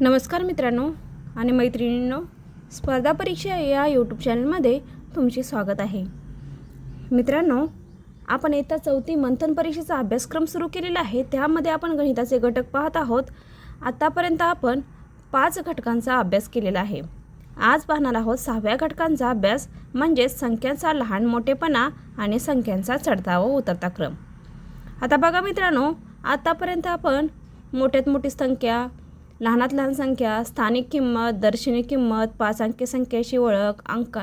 नमस्कार मित्रांनो आणि मैत्रिणींनो स्पर्धा परीक्षा या यूट्यूब चॅनलमध्ये तुमचे स्वागत आहे. मित्रांनो आपण येत्या चौथी मंथन परीक्षेचा अभ्यासक्रम सुरू केलेला आहे. त्यामध्ये आपण गणिताचे घटक पाहत आहोत. आत्तापर्यंत आपण पाच घटकांचा अभ्यास केलेला आहे. आज पाहणार आहोत सहाव्या घटकांचा अभ्यास म्हणजेच संख्यांचा लहान मोठेपणा आणि संख्यांचा चढता व उतरता क्रम. आता बघा मित्रांनो आत्तापर्यंत आपण मोठ्यात मोठी संख्या लहानात लहान संख्या स्थानिक किंमत दर्शनी किंमत पाच अंकी संख्येची ओळख अंक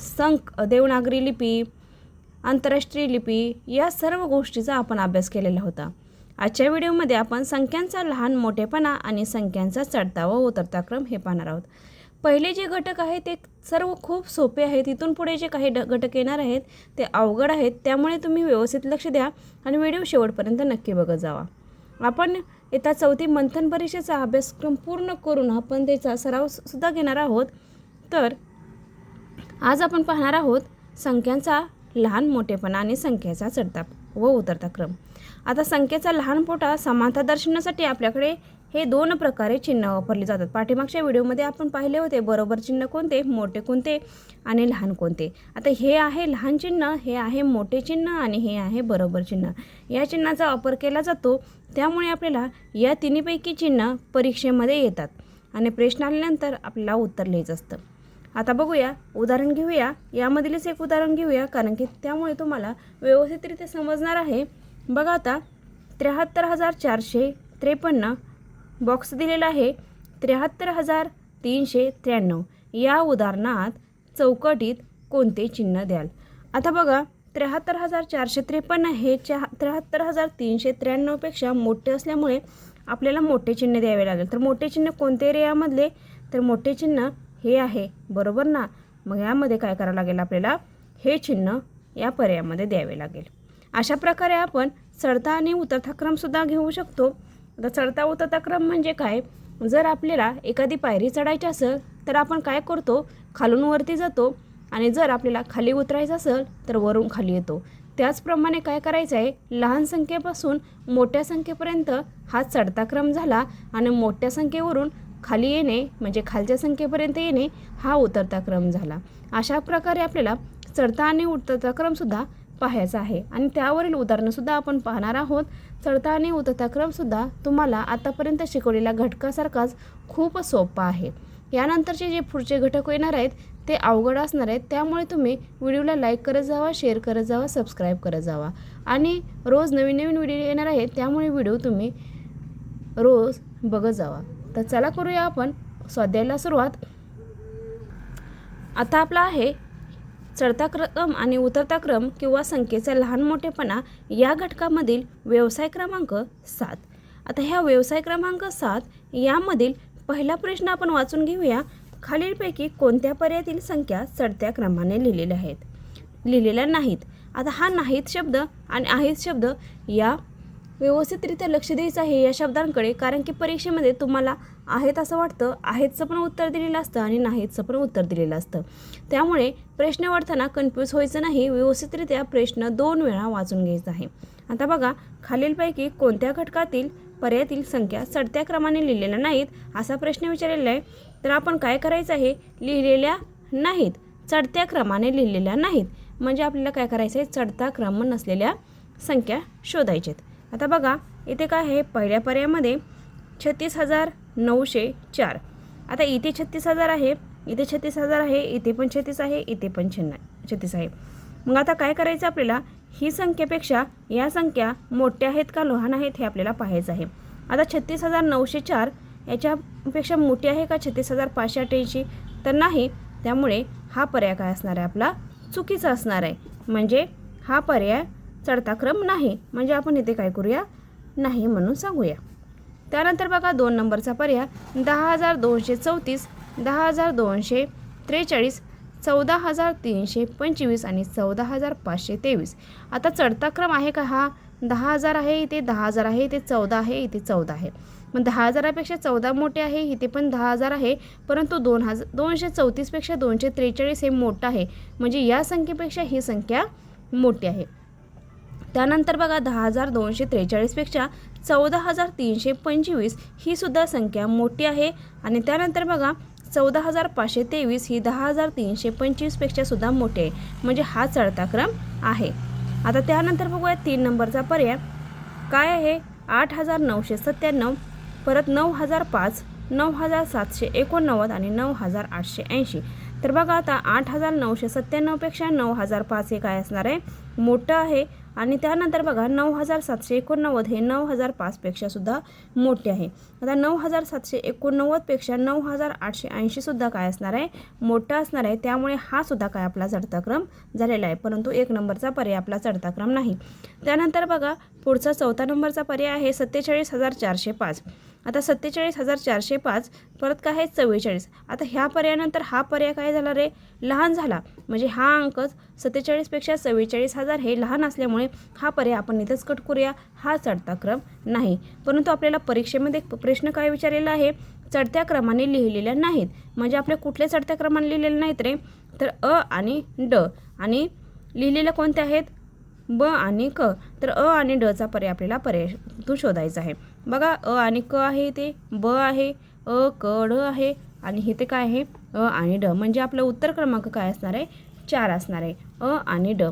संक देवनागरी लिपी आंतरराष्ट्रीय लिपी या सर्व गोष्टीचा आपण अभ्यास केलेला होता. आजच्या व्हिडिओमध्ये आपण संख्यांचा लहान मोठेपणा आणि संख्यांचा चढता व उतरता क्रम हे पाहणार आहोत. पहिले जे घटक आहेत ते सर्व खूप सोपे आहेत. इथून पुढे जे काही ड घटक येणार आहेत ते अवघड आहेत. त्यामुळे तुम्ही व्यवस्थित लक्ष द्या आणि व्हिडिओ शेवटपर्यंत नक्की बघत जावा. आपण येत्या चौथी मंथन परीक्षेचा अभ्यासक्रम पूर्ण करून आपण त्याचा सराव सुद्धा घेणार आहोत. तर आज आपण पाहणार आहोत संख्यांचा लहान मोठेपणा आणि संख्येचा चढता व उतरता क्रम. आता संख्येचा लहान मोठा समानता दर्शवण्यासाठी आपल्याकडे हे दोन प्रकारे चिन्ह वापरले जातात. पाठीमागच्या व्हिडिओमध्ये आपण पाहिले होते बरोबर चिन्ह कोणते? मोठे कोणते? आणि लहान कोणते? आता हे आहे लहान चिन्ह हे आहे मोठे चिन्ह आणि हे आहे बरोबर चिन्ह. या चिन्हाचा वापर केला जातो त्यामुळे आपल्याला या तिन्हीपैकी चिन्ह परीक्षेमध्ये येतात आणि प्रश्न आल्यानंतर आपल्याला उत्तर लिहायचं असतं. आता बघूया उदाहरण घेऊया. यामधीलच एक उदाहरण घेऊया कारण की त्यामुळे तुम्हाला व्यवस्थितरित्या समजणार आहे. बघा आता त्र्याहत्तर हजार चारशे त्रेपन्न बॉक्स दिलेला आहे. त्र्याहत्तर हजार तीनशे त्र्याण्णव. या उदाहरणात चौकटीत कोणते चिन्ह द्याल? आता बघा त्र्याहत्तर हजार चारशे त्रेपन्न हे चा त्र्याहत्तर हजार तीनशे त्र्याण्णवपेक्षा मोठे असल्यामुळे आपल्याला मोठे चिन्ह द्यावे लागेल. तर मोठे चिन्ह कोणते रे यामधले तर मोठे चिन्ह हे आहे. बरोबर ना? मग यामध्ये काय करावं लागेल आपल्याला? हे चिन्ह या पर्यायामध्ये द्यावे लागेल. अशा प्रकारे आपण चढता आणि उतरता क्रमसुद्धा घेऊ शकतो. आता चढता उतरता क्रम म्हणजे काय? जर आपल्याला एखादी पायरी चढायची असेल तर आपण काय करतो? खालून वरती जातो आणि जर आपल्याला खाली उतरायचं असेल तर वरून खाली येतो. त्याचप्रमाणे काय करायचं आहे? लहान संख्येपासून मोठ्या संख्येपर्यंत हा चढता क्रम झाला आणि मोठ्या संख्येवरून खाली येणे म्हणजे खालच्या संख्येपर्यंत येणे हा उतरता क्रम झाला. अशा प्रकारे आपल्याला चढता आणि उतरता क्रमसुद्धा पाहायचा आहे. आणि त्यावरील उदाहरणंसुद्धा आपण पाहणार आहोत. चढता आणि उतरता क्रमसुद्धा तुम्हाला आतापर्यंत शिकवलेल्या घटकासारखाच खूप सोपा आहे. यानंतरचे जे पुढचे घटक येणार आहेत ते अवघड असणार आहेत त्यामुळे तुम्ही व्हिडिओला लाईक करत जावा शेअर करत जावा सबस्क्राईब करत जावा. आणि रोज नवीन नवीन व्हिडिओ येणार आहेत त्यामुळे व्हिडिओ तुम्ही रोज बघत जावा. तर चला करूया आपण स्वाध्यायाला सुरुवात. आता आपला आहे चढता क्रम आणि उतरता क्रम किंवा संख्येचा लहान मोठेपणा या घटकामधील व्यवसाय क्रमांक सात. आता ह्या व्यवसाय क्रमांक सात यामधील पहिला प्रश्न आपण वाचून घेऊया. खालीलपैकी कोणत्या पर्यायातील संख्या चढत्या क्रमाने लिहिलेल्या आहेत? लिहिलेल्या नाहीत. आता हा नाहीत शब्द आणि आहेत शब्द या व्यवस्थितरित्या लक्ष द्यायचं आहे या शब्दांकडे कारण की परीक्षेमध्ये तुम्हाला आहेत असं वाटतं आहेतचं पण उत्तर दिलेलं असतं आणि नाहीतचं पण उत्तर दिलेलं असतं. त्यामुळे प्रश्न वाढताना कन्फ्यूज व्हायचं नाही व्यवस्थितरित्या प्रश्न दोन वेळा वाचून घ्यायचा आहे. आता बघा खालीलपैकी कोणत्या घटकातील पर्यायातील संख्या चढत्या क्रमाने लिहिलेल्या नाहीत असा प्रश्न विचारलेला आहे. तर आपण काय करायचं आहे? लिहिलेल्या नाहीत चढत्या क्रमाने लिहिलेल्या नाहीत. म्हणजे आपल्याला काय करायचं आहे? चढता क्रम नसलेल्या संख्या शोधायच्यात आता बघा इथे काय आहे? पहिल्या पर्यायामध्ये छत्तीस हजार नऊशे चार. आता इथे छत्तीस हजार आहे इथे छत्तीस हजार आहे इथे पण छत्तीस आहे इथे पण छन्ना छत्तीस आहे. मग आता काय करायचं आपल्याला? ही संख्येपेक्षा या संख्या मोठ्या आहेत का लहान आहेत हे आपल्याला पाहायचं आहे. आता छत्तीस हजार नऊशे चार याच्यापेक्षा मोठी आहे का? छत्तीस हजार पाचशे अठ्ठ्याऐंशी. तर नाही त्यामुळे हा पर्याय काय असणार आहे? आपला चुकीचा असणार आहे. म्हणजे हा पर्याय चढता क्रम नाही. म्हणजे आपण इथे काय करूया? नाही म्हणून सांगूया. त्यानंतर बघा दोन नंबरचा पर्याय दहा हजार दोनशे चौतीस दहा हजार दोनशे त्रेचाळीस चौदा हजार तीनशे पंचवीस आणि चौदा हजार पाचशे तेवीस. आता चढता क्रम आहे का हा? दहा हजार आहे इथे दहा हजार आहे इथे चौदा आहे इथे चौदा आहे. मग दहा हजारापेक्षा चौदा मोठे आहे इथे पण दहा हजार आहे परंतु दोन हजार दोनशे चौतीसपेक्षा दोनशे त्रेचाळीस हे मोठं आहे. म्हणजे या संख्येपेक्षा ही संख्या मोठी आहे. त्यानंतर बघा दहा हजार दोनशे त्रेचाळीसपेक्षा चौदा हजार तीनशे पंचवीस ही सुद्धा संख्या मोठी आहे. आणि त्यानंतर बघा चौदा हजार पाचशे तेवीस ही दहा हजार तीनशे पंचवीसपेक्षा सुद्धा मोठी आहे. म्हणजे हा चढता क्रम आहे. आता त्यानंतर बघूया तीन नंबरचा पर्याय काय आहे? आठ हजार नऊशे सत्त्याण्णव परत नऊ हजार पाच नऊ हजार सातशे एकोणनव्वद आणि नऊ हजार आठशे ऐंशी. तर बघा आता आठ हजार नऊशे सत्त्याण्णवपेक्षा नऊ हजार पाच हे काय असणार आहे? मोठं आहे. आणि त्यानंतर बघा नऊ हजार सातशे एकोणनव्वद हे नऊ हजार पाचपेक्षासुद्धा मोठे आहे. आता नऊ हजार सातशे एकोणनव्वदपेक्षा नऊ हजार आठशे ऐंशीसुद्धा काय असणार आहे? मोठं असणार आहे. त्यामुळे हा सुद्धा काय आपला चढता क्रम झालेला आहे. परंतु एक नंबरचा पर्याय आपला चढता क्रम नाही. त्यानंतर बघा पुढचा चौथा नंबरचा पर्याय आहे सत्तेचाळीस हजार चारशे पाच. आता सत्तेचाळीस हजार चारशे पाच परत काय आहे? चव्वेचाळीस. आता ह्या पर्यायानंतर हा पर्याय काय झाला रे? लहान झाला. म्हणजे हा अंकच सत्तेचाळीसपेक्षा चव्वेचाळीस हजार हे लहान असल्यामुळे हा पर्याय आपण इथंच कट करूया. हा चढता क्रम नाही. परंतु आपल्याला परीक्षेमध्ये प्रश्न काय विचारलेला आहे? चढत्या क्रमाने लिहिलेल्या नाहीत. म्हणजे आपल्या कुठल्या चढत्या क्रमाने लिहिलेले नाहीत रे. तर अ आणि ड आणि लिहिलेल्या कोणत्या आहेत? ब आणि क. तर अ आणि डचा पर्याय आपल्याला पर्याय तो शोधायचा आहे. बघा अ आणि क आहे ते ब आहे अ क ड आहे आणि हे ते काय आहे? अ आणि ड म्हणजे आपलं उत्तर क्रमांक काय असणार आहे? चार असणार आहे. अ आणि ड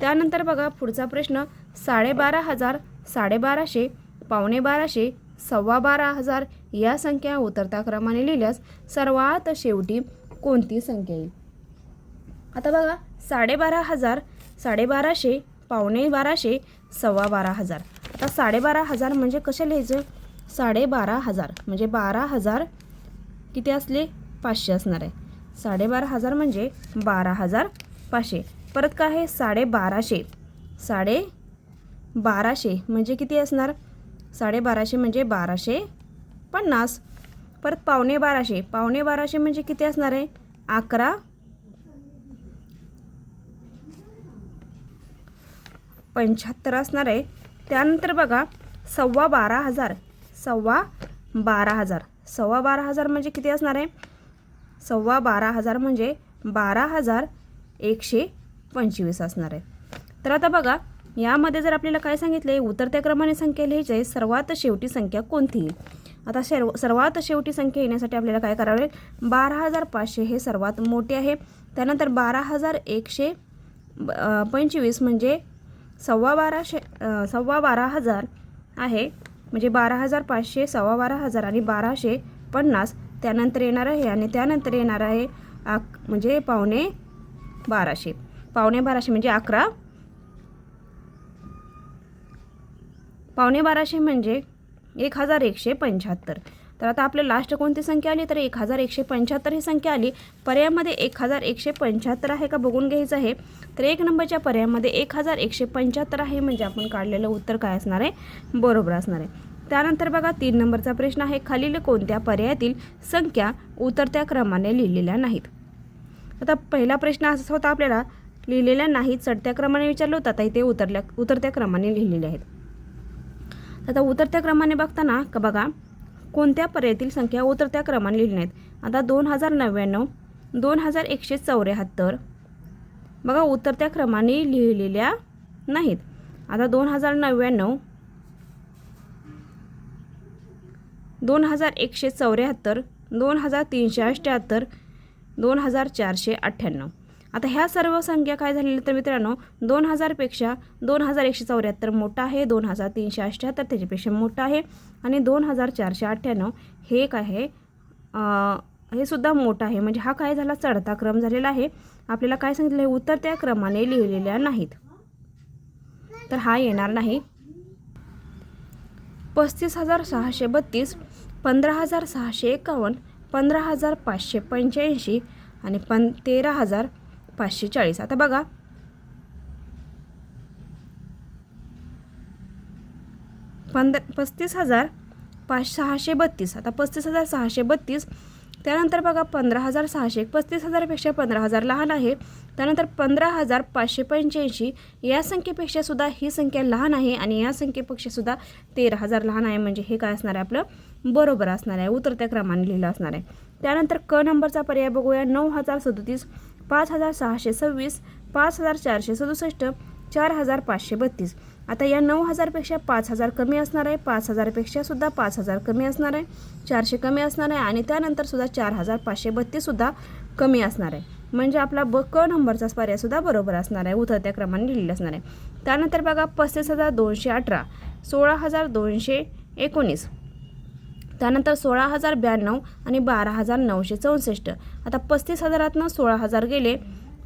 त्यानंतर बघा पुढचा प्रश्न साडेबारा हजार साडेबाराशे पावणे बाराशे सव्वा बारा हजार या संख्या उतरता क्रमाने लिहिल्यास सर्वात शेवटी कोणती संख्या येईल? आता बघा साडेबारा हजार साडेबाराशे पावणे बाराशे सव्वा बारा हजार. आता साडेबारा हजार म्हणजे कसे लिहायचं? साडेबारा हजार. म्हणजे बारा हजार किती असले? पाचशे असणार आहे. साडेबारा हजार म्हणजे बारा हजार पाचशे. परत काय आहे? साडेबाराशे. साडे बाराशे म्हणजे किती असणार? साडेबाराशे म्हणजे बाराशे पन्नास. परत पावणे बाराशे. पावणे बाराशे म्हणजे किती असणार आहे? अकरा. पंच्याहत्तर असणार आहे. त्यानंतर बघा सव्वा बारा हजार. सव्वा बारा हजार. सव्वा बारा हजार म्हणजे किती असणार आहे? सव्वा बारा हजार म्हणजे बारा हजार एकशे पंचवीस असणार आहे. तर आता बघा यामध्ये जर आपल्याला काय सांगितले उतरत्या क्रमाने संख्या लिहायची सर्वात शेवटी संख्या कोणती येईल? आता सर्व सर्वात शेवटी संख्या येण्यासाठी आपल्याला काय करावं लागेल? बारा हजार पाचशे हे सर्वात मोठे आहे. त्यानंतर बारा हजार एकशे ब- पंचवीस म्हणजे सव्वा बाराशे सव्वा बारा हजार आहे. म्हणजे बारा हजार पाचशे सव्वा बारा हजार आणि बाराशे पन्नास त्यानंतर येणार आहे आणि त्यानंतर येणार आहे आक म्हणजे पावणे बाराशे. पावणे बाराशे म्हणजे अकरा. पावणे बाराशे म्हणजे एक हजार एकशे पंच्याहत्तर. तर आता आपलं लास्ट कोणती संख्या आली? तर एक हजार एकशे पंच्याहत्तर ही संख्या आली. पर्यायामध्ये एक हजार एकशे पंच्याहत्तर आहे का? बघून घ्यायचं आहे. तर एक नंबरच्या पर्यायामध्ये एक हजार एकशे पंच्याहत्तर आहे म्हणजे आपण काढलेलं उत्तर काय असणार आहे? बरोबर असणार आहे. त्यानंतर बघा तीन नंबरचा प्रश्न आहे. खालील कोणत्या पर्यायातील संख्या उतरत्या क्रमाने लिहिलेल्या नाहीत? आता पहिला प्रश्न असाच होता आपल्याला. लिहिलेल्या नाहीत चढत्या क्रमाने विचारलं होतं. आता इथे उतरल्या उतरत्या क्रमाने लिहिलेले आहेत. आता उतरत्या क्रमाने बघताना का बघा कोणत्या पर्यायातील संख्या उतरत्या क्रमाने लिहिल्या नाहीत? आता दोन हजार नव्याण्णव दोन हजार एकशे चौऱ्याहत्तर. बघा उतरत्या क्रमाने लिहिलेल्या नाहीत. आता दोन हजार नव्याण्णव दोन हजार एकशे चौऱ्याहत्तर दोन हजार तीनशे अठ्ठ्याहत्तर दोन हजार चारशे अठ्ठ्याण्णव. आता ह्या सर्व संख्या काय झालेल्या तर मित्रांनो दोन हजारपेक्षा दोन हजार एकशे चौऱ्याहत्तर मोठा आहे दोन हजार तीनशे अठ्ठ्याहत्तर त्याच्यापेक्षा मोठा आहे आणि दोन हजार चारशे अठ्ठ्याण्णव हे काय आहे हे सुद्धा मोठं आहे. म्हणजे हा काय झाला? चढता क्रम झालेला आहे. आपल्याला काय सांगितलं? आहे त्या क्रमाने लिहिलेल्या नाहीत. तर हा येणार नाही. पस्तीस हजार सहाशे बत्तीस पंधरा हजार सहाशे एकावन्न पंधरा हजार पाचशे पंच्याऐंशी आणि पं तेरा हजार पाचशे चाळीस आता बघा. पंध पस्तीस हजार पाच सहाशे बत्तीस. आता पस्तीस हजार सहाशे बत्तीस. त्यानंतर बघा पंधरा हजार सहाशे. पस्तीस हजारपेक्षा पंधरा हजार लहान आहे. त्यानंतर पंधरा हजार पाचशे पंच्याऐंशी. या संख्येपेक्षा सुद्धा ही संख्या लहान आहे आणि या संख्येपेक्षा सुद्धा तेरा हजार लहान आहे. म्हणजे हे काय असणार आहे आपलं? बरोबर असणार आहे. उतरत्या क्रमाने लिहिलं असणार आहे. त्यानंतर क नंबरचा पर्याय बघूया. नऊ हजार सदतीस. पाच हजार सहाशे सव्वीस पाच हजार चारशे सदुसष्ट चार हजार पाचशे बत्तीस. आता या नऊ हजारपेक्षा पाच हजार कमी असणार आहे पाच हजारपेक्षा सुद्धा पाच हजार कमी असणार आहे चारशे कमी असणार आहे आणि त्यानंतर सुद्धा चार हजार पाचशे बत्तीससुद्धा कमी असणार आहे. म्हणजे आपला ब क नंबरचा पर्यायसुद्धा बरोबर असणार आहे उतरत्या क्रमाने लिहिलेला असणार आहे. त्यानंतर बघा पस्तीस हजार दोनशे अठरा सोळा हजार दोनशे एकोणीस त्यानंतर सोळा हजार ब्याण्णव आणि बारा हजार नऊशे चौसष्ट. आता पस्तीस हजारातनं सोळा हजार गेले.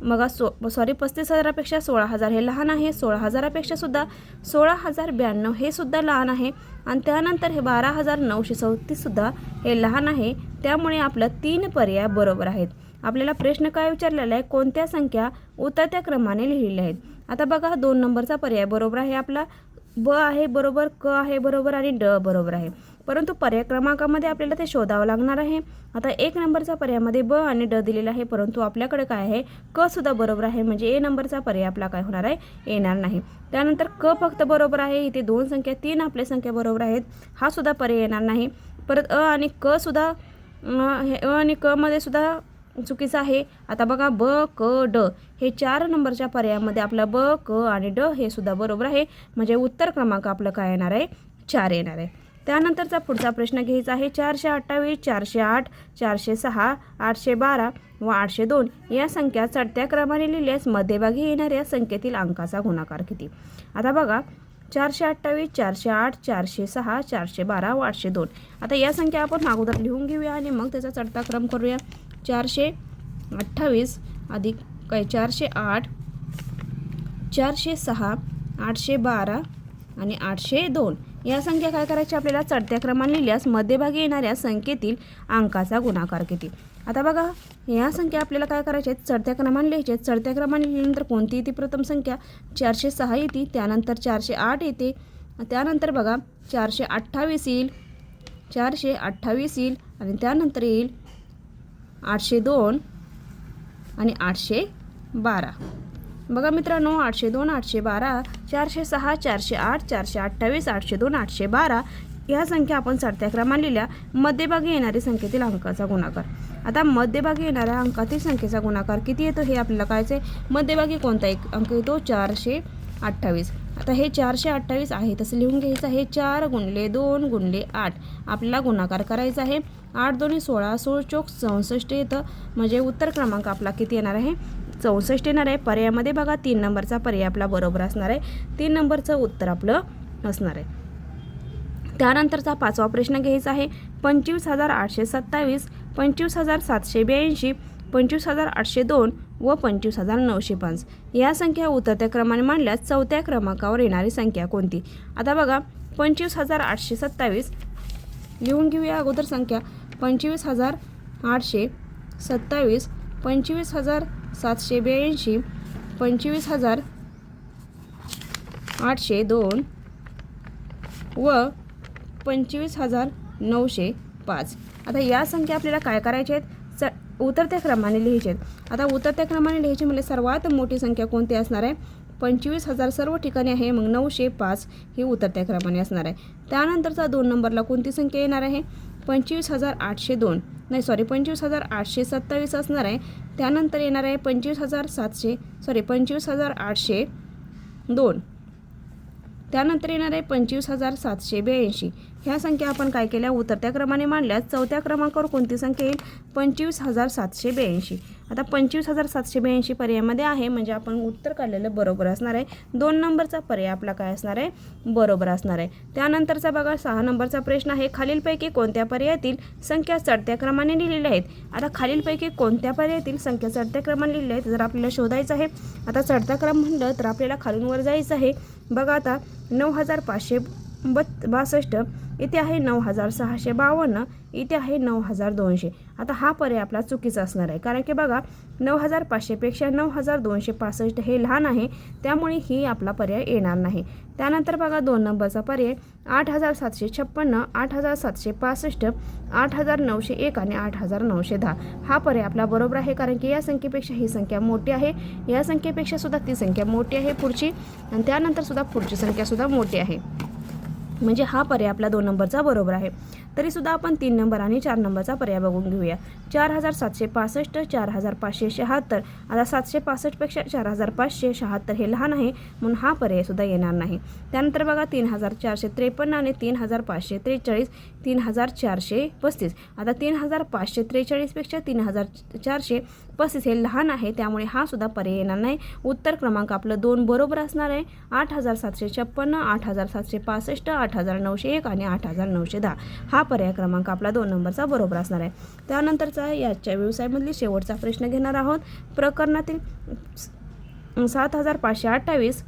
मग सो सॉरी पस्तीस हजारापेक्षा सोळा हजार हे लहान आहे. सोळा हजारापेक्षा सुद्धा सोळा हजार ब्याण्णव हे सुद्धा लहान आहे. आणि त्यानंतर हे बारा हजार नऊशे चौतीससुद्धा हे लहान आहे. त्यामुळे आपलं तीन पर्याय बरोबर आहेत. आपल्याला प्रश्न काय विचारलेला आहे? कोणत्या संख्या उतरत्या क्रमाने लिहिलेल्या आहेत? आता बघा दोन नंबरचा पर्याय बरोबर आहे आपला. ब आहे बरोबर क आहे बरोबर आणि ड बरोबर आहे. परंतु पर्याय क्रमांकामध्ये आपल्याला ते शोधावं लागणार आहे. आता एक नंबरचा पर्यायामध्ये ब आणि ड दिलेला आहे परंतु आपल्याकडे काय आहे? क सुद्धा बरोबर आहे म्हणजे ए नंबरचा पर्याय आपला काय होणार आहे? येणार नाही. त्यानंतर क फक्त बरोबर आहे इथे दोन संख्या तीन आपल्या संख्या बरोबर आहेत हा सुद्धा पर्याय येणार नाही. परत अ आणि क सुद्धा अ, हे अ आणि क मध्ये सुद्धा चुकीचं आहे. आता बघा ब क ड हे चार नंबरच्या पर्यायामध्ये आपलं ब क आणि ड हे सुद्धा बरोबर आहे. म्हणजे उत्तर क्रमांक आपलं काय येणार आहे? चार येणार आहे. त्यानंतरचा पुढचा प्रश्न घ्यायचा आहे. चारशे अठ्ठावीस चारशे आठ चारशे सहा आठशे बारा व आठशे दोन या संख्या चढत्या क्रमाने लिहिल्यास मध्यभागी येणाऱ्या संख्येतील अंकाचा गुणाकार किती? आता बघा चारशे अठ्ठावीस चारशे आठ चारशे सहा चारशे बारा व आठशे दोन. आता या संख्या आपण अगोदर लिहून घेऊया आणि मग त्याचा चढता क्रम करूया. चारशे अठ्ठावीस अधिक काय? चारशे आठ चारशे सहा आठशे बारा आणि आठशे दोन. या संख्या काय करायच्या? आपल्याला चढत्या क्रमाने लिहिल्यास मध्यभागी येणाऱ्या संख्येतील अंकाचा गुणाकार किती? आता बघा या संख्या आपल्याला काय करायच्या आहेत चढत्या क्रमाने लिहायच्या आहेत चढत्या क्रमाने लिहिल्यानंतर कोणती येते प्रथम संख्या? चारशे सहा येते त्यानंतर चारशे आठ येते. त्यानंतर बघा चारशे अठ्ठावीस येईल चारशे अठ्ठावीस येईल आणि त्यानंतर येईल आठशे दोन आणि आठशे बारा. बघा मित्रांनो आठशे दोन आठशे बारा चारशे सहा चारशे आठ चारशे अठ्ठावीस आठशे दोन आठशे बारा या संख्या आपण चढत्या क्रमाने लिहिल्या. मध्यभागी येणाऱ्या संख्येतील अंकाचा गुणाकार. आता मध्यभागी येणाऱ्या अंकातील संख्येचा गुणाकार किती येतो हे आपल्याला कळायचं आहे मध्यभागी कोणता एक अंक येतो? चारशे अठ्ठावीस. आता हे चारशे अठ्ठावीस आहे तसं लिहून घ्यायचं आहे. चार गुणले दोन गुणले आठ. आपल्याला गुणाकार करायचा आहे. आठ दोन्ही सोळा सोळ चोक चौसष्ट येतं. म्हणजे उत्तर क्रमांक आपला किती येणार आहे? चौसष्ट येणार आहे. पर्यायामध्ये बघा तीन नंबरचा पर्याय आपला बरोबर असणार आहे. तीन नंबरचं उत्तर आपलं असणार आहे. त्यानंतरचा पाचवा प्रश्न घ्यायचा आहे. पंचवीस हजार आठशे सत्तावीस पंचवीस हजार सातशे ब्याऐंशी पंचवीस हजार आठशे दोन व पंचवीस हजार नऊशे पाच. या संख्या उतरत्या क्रमाने मांडल्यास चौथ्या क्रमांकावर येणारी संख्या कोणती? आता बघा पंचवीस हजार आठशे सत्तावीस. लिहून घेऊया अगोदर संख्या. पंचवीस हजार आठशे सत्तावीस पंचवीस हजार सातशे ब्याऐंशी पंचवीस हजार आठशे दोन व पंचवीस हजार नऊशे पाच. आता या संख्या आपल्याला काय करायच्या आहेत? च उतरत्या क्रमाने लिहायचे आहेत. आता उतरत्या क्रमाने लिहायचे म्हणजे सर्वात मोठी संख्या कोणती असणार आहे? पंचवीस हजार सर्व ठिकाणी आहे मग नऊशे पाच ही उतरत्या क्रमाने असणार आहे. त्यानंतरचा दोन नंबरला कोणती संख्या येणार आहे? पंचवीस हजार आठशे दोन. नाही सॉरी पंचवीस हजार आठशे सत्तावीस असणार आहे. त्यानंतर येणार आहे पंचवीस हजार सातशे सॉरी पंचवीस हजार आठशे दोन. त्यानंतर येणार आहे पंचवीस हजार सातशे ब्याऐंशी. ह्या संख्या आपण काय केल्या? उतरत्या क्रमाने मांडल्यास चौथ्या क्रमांकावर कोणती संख्या येईल? पंचवीस हजार सातशे ब्याऐंशी. आता पंचवीस हजार सातशे ब्याऐंशी पर्यायामध्ये आहे. म्हणजे आपण उत्तर काढलेलं बरोबर असणार आहे. दोन नंबरचा पर्याय आपला काय असणार आहे? बरोबर असणार आहे. त्यानंतरचा बघा सहा नंबरचा प्रश्न आहे. खालीलपैकी कोणत्या पर्यायातील संख्या चढत्या क्रमाने लिहिलेल्या आहेत? आता खालीलपैकी कोणत्या पर्यायातील संख्या चढत्या क्रमाने लिहिल्या आहेत? जर आपल्याला शोधायचं आहे आता चढता क्रम म्हणलं तर आपल्याला खालून वर जायचं आहे. बघा आता नऊ हजार पाचशे बत् बासष्ट इथे आहे नऊ हजार सहाशे बावन्न इथे आहे नऊ हजार दोनशे. आता हा पर्याय आपला चुकीचा असणार आहे. कारण की बघा नऊ हजार पाचशेपेक्षा नऊ हजार दोनशे पासष्ट हे लहान आहे त्यामुळे ही आपला पर्याय येणार नाही. त्यानंतर बघा दोन नंबरचा पर्याय आठ हजार सातशे छप्पन्न आठ हजार सातशे पासष्ट आठ हजार नऊशे एक आणि आठ हजार नऊशे दहा. हा पर्याय आपला बरोबर आहे कारण की या संख्येपेक्षा ही संख्या मोठी आहे. या संख्येपेक्षा सुद्धा ती संख्या मोठी आहे पुढची आणि त्यानंतर सुद्धा पुढची संख्या सुद्धा मोठी आहे. म्हणजे हा पर्याय आपला दोन नंबरचा बरोबर आहे. तरीसुद्धा आपण तीन नंबर आणि चार नंबरचा पर्याय बघून घेऊया. चार हजार सातशे पासष्ट चार हजार पाचशे शहात्तर. आता सातशे पासष्टपेक्षा चार हजार पाचशे शहात्तर हे लहान आहे म्हणून हा पर्यायसुद्धा येणार नाही. त्यानंतर बघा तीन हजार चारशे त्रेपन्न आणि तीन हजार पाचशे त्रेचाळीस तीन हजार चारशे पस्तीस. आता तीन हजार पाचशे त्रेचाळीसपेक्षा तीन हजार चारशे पस्तीस हे लहान आहे त्यामुळे हा सुद्धा पर्याय येणार नाही. उत्तर क्रमांक आपलं दोन बरोबर असणार आहे. आठ हजार सातशे छप्पन्न आठ हजार सातशे पासष्ट आठ हजार नऊशे एक आणि आठ हजार नऊशे दहा. हा पर्याय क्रमांक आपला दोन नंबरचा बरोबर असणार आहे. त्यानंतरचा याच्या व्यवसायामधली शेवटचा प्रश्न घेणार आहोत. प्रकरणातील सात हजार पाचशे अठ्ठावीस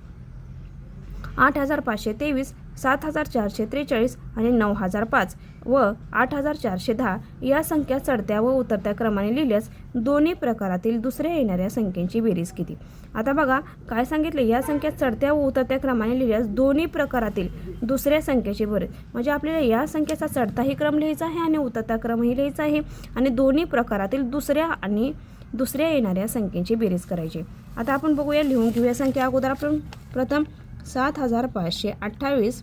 आठ हजार पाचशे तेवीस सात हजार चारशे त्रेचाळीस आणि नऊ हजार पाच. व आठ हजार चारशे दहा या संख्या चढत्या व उतरत्या क्रमाने लिहिल्यास दोन्ही प्रकारातील दुसऱ्या येणाऱ्या संख्येची बेरीज किती? आता बघा काय सांगितले? या संख्या चढत्या व उतरत्या क्रमाने लिहिल्यास दोन्ही प्रकारातील दुसऱ्या संख्येची बेरीज. म्हणजे आपल्याला या संख्येचा चढताही क्रम लिहायचा आहे आणि उतरता क्रमही लिहायचा आहे आणि दोन्ही प्रकारातील दुसऱ्या आणि दुसऱ्या येणाऱ्या संख्येची बेरीज करायची. आता आपण बघूया लिहून घेऊया संख्या अगोदर आपण. प्रथम सात हजार पाचशे अठ्ठावीस.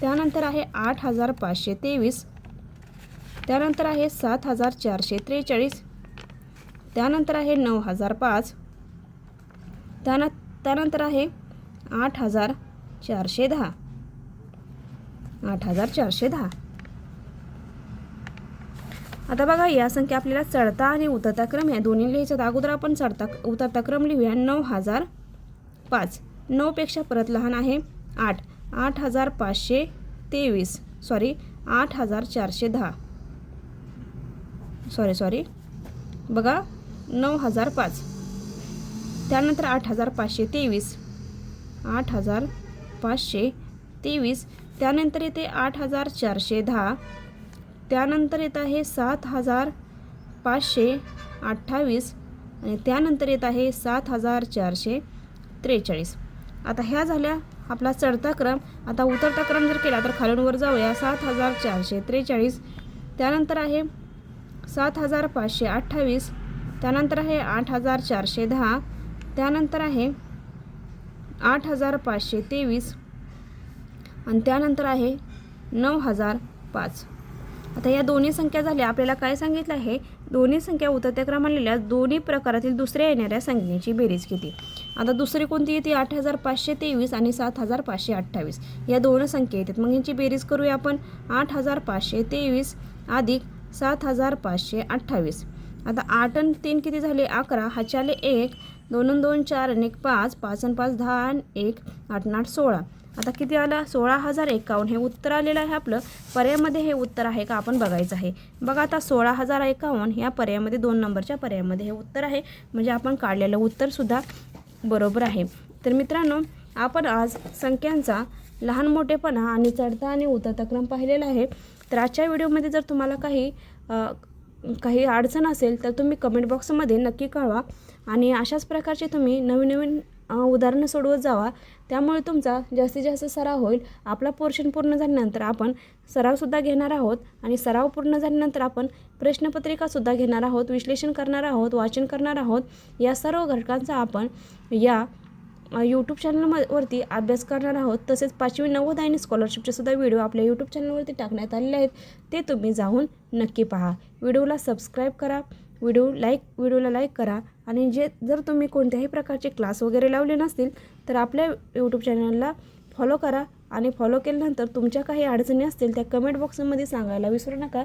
त्यानंतर आहे आठ हजार पाचशे तेवीस. त्यानंतर आहे सात हजार चारशे त्रेचाळीस. त्यानंतर आहे नऊ हजार पाच. त्यान त्यानंतर आहे आठ हजार चारशे दहा. आठ हजार चारशे दहा. आता बघा या संख्या आपल्याला चढता आणि उतरता क्रम या दोन्ही लिहायच्यात अगोदर आपण चढता उतरता क्रम लिहूया. नऊ हजार पाच. नऊपेक्षा परत लहान आहे आठ. आठ हजार पाचशे तेवीस. सॉरी आठ हजार चारशे दहा. Sorry sorry. बघा नऊ हजार पाच. त्यानंतर आठ हजार पाचशे तेवीस. आठ हजार पाचशे तेवीस. त्यानंतर येते आठ हजार चारशे दहा. त्यानंतर येत आहे सात हजार पाचशे अठ्ठावीस. आणि त्यानंतर येत आहे सात हजार चारशे त्रेचाळीस. आता ह्या झाल्या आपला चढता क्रम. आता उतरता क्रम जर केला तर खालून वर जाऊया. सात हजार चारशे त्रेचाळीस. त्यानंतर आहे सात हजार पाचशे अठ्ठावीस त्यानंतर आहे आठ हजार चारशे दहा त्यानंतर आहे आठ हजार पाचशे तेवीस आणि त्यानंतर आहे नऊ हजार पाच. आता या दोन्ही संख्या झाल्या. आपल्याला काय सांगितलं आहे? दोन्ही संख्या उतरत्या क्रमाने दोन्ही प्रकारातील दुसऱ्या येणाऱ्या संख्येची बेरीज किती? आता दुसरी कोणती येते? आठ हजार पाचशे तेवीस आणि सात हजार पाचशे अठ्ठावीस. या दोन संख्या येतात. मग यांची बेरीज करूया आपण. आठ हजार पाचशे तेवीस अधिक सात हजार पाचशे अठ्ठावीस. आता आठ आणि तीन किती झाले? अकरा. हाच्याले एक. दोन दोन चार आणि एक पाच. पाच आणि पाच दहा आणि एक आठ आठ सोळा. आता किती आलं? सोळा हजार एकावन्न. हे उत्तर आलेलं आहे आपलं. पर्यायामध्ये हे उत्तर आहे का? आपण बघायचं आहे. बघा आता सोळा हजार एकावन्न या पर्यायामध्ये दोन नंबरच्या पर्यायामध्ये हे उत्तर आहे. म्हणजे आपण काढलेलं उत्तरसुद्धा बरोबर आहे. तर मित्रांनो आपण आज संख्यांचा लहान मोठेपणा आणि चढता आणि उतरता क्रम पाहिलेला आहे. तर आजच्या व्हिडिओमध्ये जर तुम्हाला काही काही अडचण असेल तर तुम्ही कमेंट बॉक्समध्ये नक्की कळवा. आणि अशाच प्रकारचे तुम्ही नवीन नवीन उदाहरणं सोडवत जावा. त्यामुळे तुमचा जास्तीत जास्त सराव होईल. आपला पोर्शन पूर्ण झाल्यानंतर आपण सरावसुद्धा घेणार आहोत. आणि सराव पूर्ण झाल्यानंतर आपण प्रश्नपत्रिकासुद्धा घेणार आहोत. विश्लेषण करणार आहोत. वाचन करणार आहोत. या सर्व घटकांचा आपण या यूट्यूब चॅनलवरती अभ्यास करणार आहोत. तसेच पाचवी नव्वद आणि स्कॉलरशिपचे सुद्धा व्हिडिओ आपल्या यूट्यूब चॅनलवरती टाकण्यात आलेले आहेत. ते तुम्ही जाऊन नक्की पहा. व्हिडिओला सबस्क्राईब करा. व्हिडिओ लाईक व्हिडिओला लाईक करा. आणि जे जर तुम्ही कोणत्याही प्रकारचे क्लास वगैरे लावले नसतील तर आपल्या यूट्यूब चॅनलला फॉलो करा. आणि फॉलो केल्यानंतर तुमच्या काही अडचणी असतील त्या कमेंट बॉक्समध्ये सांगायला विसरू नका.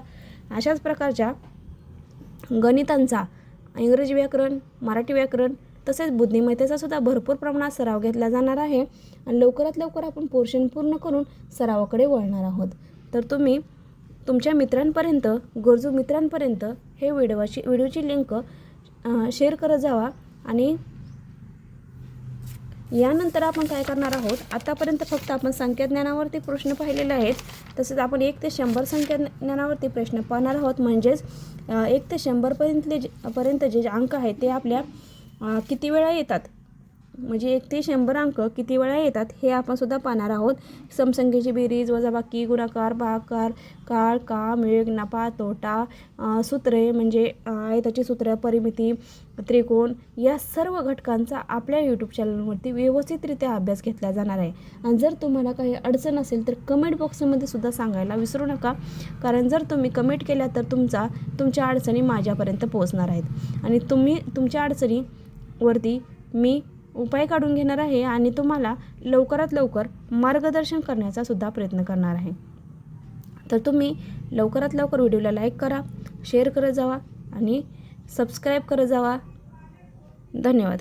अशाच प्रकारच्या गणितांचा इंग्रजी व्याकरण मराठी व्याकरण तसेच बुद्धिमत्तेचा सुद्धा भरपूर प्रमाणात सराव घेतला जाणार आहे. आणि लवकरात लवकर आपण पोर्शन पूर्ण करून सरावाकडे वळणार आहोत. तर तुम्ही तुमच्या मित्रांपर्यंत गरजू मित्रांपर्यंत हे व्हिडिओची व्हिडिओची लिंक शेअर करत जावा. आणि यानंतर आपण काय करणार आहोत आतापर्यंत फक्त आपण संख्याज्ञानावरती प्रश्न पाहिलेले आहेत. तसेच आपण एक ते शंभर संख्याज्ञानावरती प्रश्न पाहणार आहोत. म्हणजेच एक ते शंभरपर्यंतले जे पर्यंत जे जे अंक आहेत ते आपल्या किती वेळा येतात? म्हणजे एक ते शंभर अंक किती वेळा येतात हे आपण सुद्धा पाहणार आहोत. समसंख्येची बेरीज वजाबाकी गुणाकार भाकार काळ का मेघ नफा तोटा सूत्रे म्हणजे आयताची सूत्र परिमिती त्रिकोण या सर्व घटकांचा आपल्या यूट्यूब चॅनलवरती व्यवस्थितरित्या अभ्यास घेतला जाणार आहे. आणि जर तुम्हाला काही अडचण असेल तर कमेंट बॉक्समध्ये सुद्धा सांगायला विसरू नका. कारण जर तुम्ही कमेंट केल्या तर तुमचा तुमच्या अडचणी माझ्यापर्यंत पोहोचणार आहेत. आणि तुम्ही तुमच्या अडचणी वरती मी उपाय काढून घेणार आहे आणि तुम्हाला लवकरात लवकर मार्गदर्शन करण्याचा सुद्धा प्रयत्न करणार आहे. तर तुम्ही लवकरात लवकर व्हिडिओला लाईक करा शेअर करत जावा आणि सबस्क्राईब करत जावा. धन्यवाद.